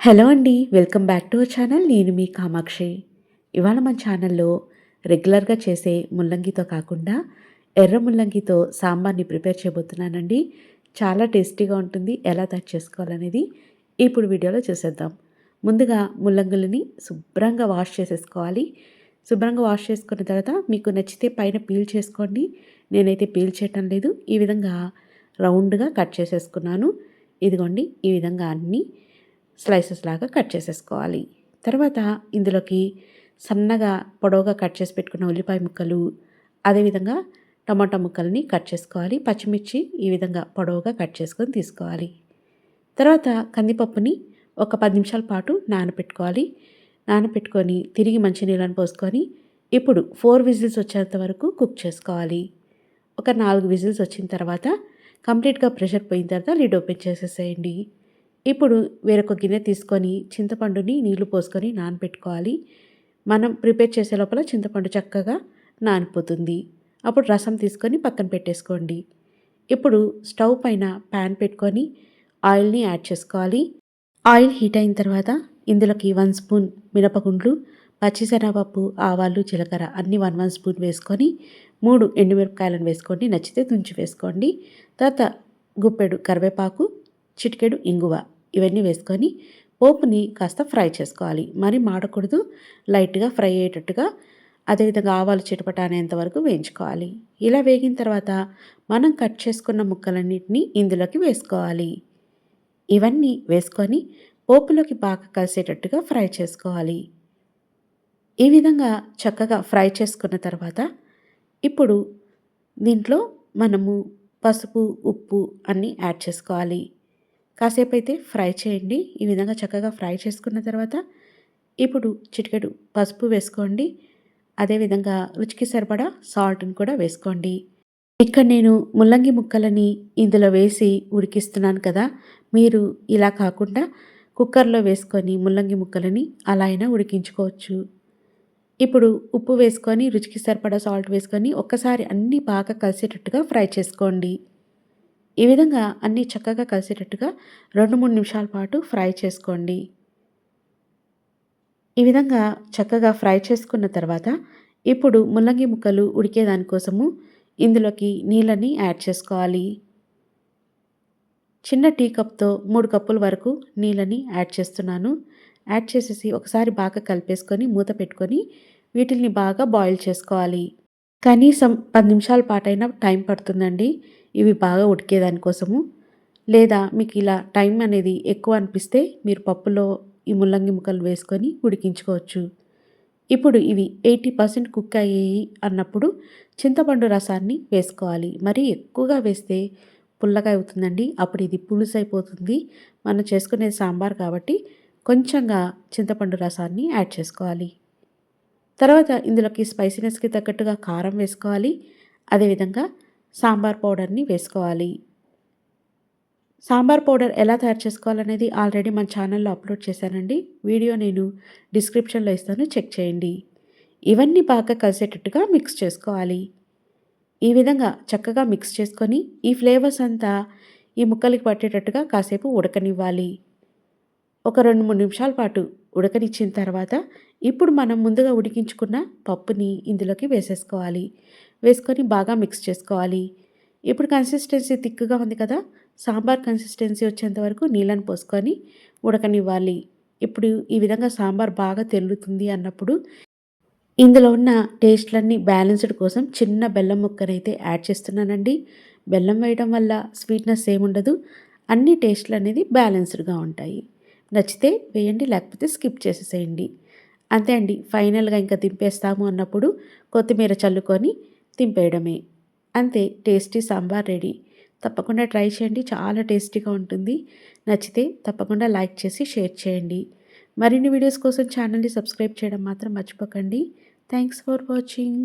Hello అండి welcome back to our channel. నేను మీ కామాక్షి. ఇవాళ మన ఛానల్లో రెగ్యులర్గా చేసే ముల్లంగితో కాకుండా ఎర్ర ముల్లంగితో సాంబార్ని ప్రిపేర్ చేయబోతున్నానండి. చాలా టేస్టీగా ఉంటుంది ఎలా తయారు చేసుకోవాలనేది ఇప్పుడు వీడియోలో చూసేద్దాం. ముందుగా ముల్లంగులని శుభ్రంగా వాష్ చేసేసుకోవాలి. శుభ్రంగా వాష్ చేసుకున్న తర్వాత మీకు నచ్చితే పైన పీల్ చేసుకోండి. నేనైతే పీల్ చేయటం లేదు. ఈ విధంగా రౌండ్గా కట్ చేసేసుకున్నాను. ఇదిగోండి ఈ విధంగా అన్నీ స్లైసెస్ లాగా కట్ చేసేసుకోవాలి. తర్వాత ఇందులోకి సన్నగా పొడవుగా కట్ చేసి పెట్టుకున్న ఉల్లిపాయ ముక్కలు అదేవిధంగా టమాటా ముక్కల్ని కట్ చేసుకోవాలి. పచ్చిమిర్చి ఈ విధంగా పొడవుగా కట్ చేసుకొని తీసుకోవాలి. తర్వాత కందిపప్పుని ఒక పది నిమిషాల పాటు నానపెట్టుకోవాలి. నానపెట్టుకొని తిరిగి మంచినీళ్ళని పోసుకొని ఇప్పుడు ఫోర్ విజిల్స్ వచ్చేంత వరకు కుక్ చేసుకోవాలి. ఒక నాలుగు విజిల్స్ వచ్చిన తర్వాత కంప్లీట్గా ప్రెషర్ పోయిన తర్వాత లిడ్ ఓపెన్ చేసేసేయండి. ఇప్పుడు వేరొక గిన్నె తీసుకొని చింతపండుని నీళ్ళు పోసుకొని నానబెట్టుకోవాలి. మనం ప్రిపేర్ చేసే లోపల చింతపండు చక్కగా నానిపోతుంది. అప్పుడు రసం తీసుకొని పక్కన పెట్టేసుకోండి. ఇప్పుడు స్టవ్ పైన ప్యాన్ పెట్టుకొని ఆయిల్ని యాడ్ చేసుకోవాలి. ఆయిల్ హీట్ అయిన తర్వాత ఇందులోకి వన్ స్పూన్ మినపగుండ్లు పచ్చిశనగపప్పు ఆవాలు జీలకర్ర అన్నీ వన్ వన్ స్పూన్ వేసుకొని మూడు ఎండుమిరపకాయలను వేసుకోండి. నచ్చితే తుంచి వేసుకోండి. తర్వాత గుప్పెడు కరివేపాకు చిటికెడు ఇంగువ ఇవన్నీ వేసుకొని పోపుని కాస్త ఫ్రై చేసుకోవాలి. మరి మాడకూడదు. లైట్గా ఫ్రై అయ్యేటట్టుగా అదేవిధంగా ఆవాలు చిటపట అనేంత వరకు వేయించుకోవాలి. ఇలా వేగిన తర్వాత మనం కట్ చేసుకున్న ముక్కలన్నింటినీ ఇందులోకి వేసుకోవాలి. ఇవన్నీ వేసుకొని పోపులోకి బాగా కలిసేటట్టుగా ఫ్రై చేసుకోవాలి. ఈ విధంగా చక్కగా ఫ్రై చేసుకున్న తర్వాత ఇప్పుడు దీంట్లో మనము పసుపు ఉప్పు అన్నీ యాడ్ చేసుకోవాలి. కాసేపు అయితే ఫ్రై చేయండి. ఈ విధంగా చక్కగా ఫ్రై చేసుకున్న తర్వాత ఇప్పుడు చిటికెడు పసుపు వేసుకోండి. అదేవిధంగా రుచికి సరిపడా సాల్ట్ని కూడా వేసుకోండి. ఇక్కడ నేను ముల్లంగి ముక్కలని ఇందులో వేసి ఉడికిస్తున్నాను కదా. మీరు ఇలా కాకుండా కుక్కర్లో వేసుకొని ముల్లంగి ముక్కలని అలా అయినా ఉడికించుకోవచ్చు. ఇప్పుడు ఉప్పు వేసుకొని రుచికి సరిపడా సాల్ట్ వేసుకొని ఒక్కసారి అన్నీ బాగా కలిసేటట్టుగా ఫ్రై చేసుకోండి. ఈ విధంగా అన్నీ చక్కగా కలిసేటట్టుగా రెండు మూడు నిమిషాల పాటు ఫ్రై చేసుకోండి. ఈ విధంగా చక్కగా ఫ్రై చేసుకున్న తర్వాత ఇప్పుడు ముల్లంగి ముక్కలు ఉడికేదానికోసము ఇందులోకి నీళ్ళని యాడ్ చేసుకోవాలి. చిన్న టీ కప్తో మూడు కప్పుల వరకు నీళ్ళని యాడ్ చేస్తున్నాను. యాడ్ చేసేసి ఒకసారి బాగా కలిపేసుకొని మూత పెట్టుకొని వీటిని బాగా బాయిల్ చేసుకోవాలి. కనీసం పది నిమిషాల పాటైనా టైం పడుతుందండి. ఇవి బాగా ఉడికేదానికోసము లేదా మీకు ఇలా టైం అనేది ఎక్కువ అనిపిస్తే మీరు పప్పులో ఈ ముల్లంగి ముక్కలు వేసుకొని ఉడికించుకోవచ్చు. ఇప్పుడు ఇవి ఎయిటీ పర్సెంట్ కుక్ అయ్యాయి అన్నప్పుడు చింతపండు రసాన్ని వేసుకోవాలి. మరి ఎక్కువగా వేస్తే పుల్లగా అవుతుందండి. అప్పుడు ఇది పులుసు అయిపోతుంది మనం చేసుకునే సాంబార్ కాబట్టి కొంచెంగా చింతపండు రసాన్ని యాడ్ చేసుకోవాలి. తర్వాత ఇందులోకి స్పైసీనెస్కి తగ్గట్టుగా కారం వేసుకోవాలి. అదేవిధంగా సాంబార్ పౌడర్ని వేసుకోవాలి. సాంబార్ పౌడర్ ఎలా తయారు చేసుకోవాలనేది ఆల్రెడీ మన ఛానల్లో అప్లోడ్ చేశానండి. వీడియో నేను డిస్క్రిప్షన్లో ఇస్తాను చెక్ చేయండి. ఇవన్నీ బాగా కలిసేటట్టుగా మిక్స్ చేసుకోవాలి. ఈ విధంగా చక్కగా మిక్స్ చేసుకొని ఈ ఫ్లేవర్స్ అంతా ఈ ముక్కలకి పట్టేటట్టుగా కాసేపు ఉడకనివ్వాలి. ఒక రెండు మూడు నిమిషాల పాటు ఉడకనిచ్చిన తర్వాత ఇప్పుడు మనం ముందుగా ఉడికించుకున్న పప్పుని ఇందులోకి వేసేసుకోవాలి. వేసుకొని బాగా మిక్స్ చేసుకోవాలి. ఇప్పుడు కన్సిస్టెన్సీ థిక్గా ఉంది కదా సాంబార్ కన్సిస్టెన్సీ వచ్చేంత వరకు నీళ్ళని పోసుకొని ఉడకనివ్వాలి. ఇప్పుడు ఈ విధంగా సాంబార్ బాగా తెల్లుతుంది అన్నప్పుడు ఇందులో ఉన్న టేస్ట్లన్నీ బ్యాలెన్స్డ్ కోసం చిన్న బెల్లం ముక్కనైతే యాడ్ చేస్తున్నానండి. బెల్లం వేయడం వల్ల స్వీట్నెస్ ఏముండదు అన్ని టేస్ట్లు అనేది బ్యాలెన్స్డ్గా ఉంటాయి. నచ్చితే వేయండి లేకపోతే స్కిప్ చేసేసేయండి. అంతే అండి ఫైనల్గా ఇంకా దింపేస్తాము అన్నప్పుడు కొత్తిమీర చల్లుకొని దింపేయడమే అంతే టేస్టీ సాంబార్ రెడీ. తప్పకుండా ట్రై చేయండి చాలా టేస్టీగా ఉంటుంది. నచ్చితే తప్పకుండా లైక్ చేసి షేర్ చేయండి. మరిన్ని వీడియోస్ కోసం ఛానల్ని సబ్స్క్రైబ్ చేయడం మాత్రం మర్చిపోకండి. Thanks for watching.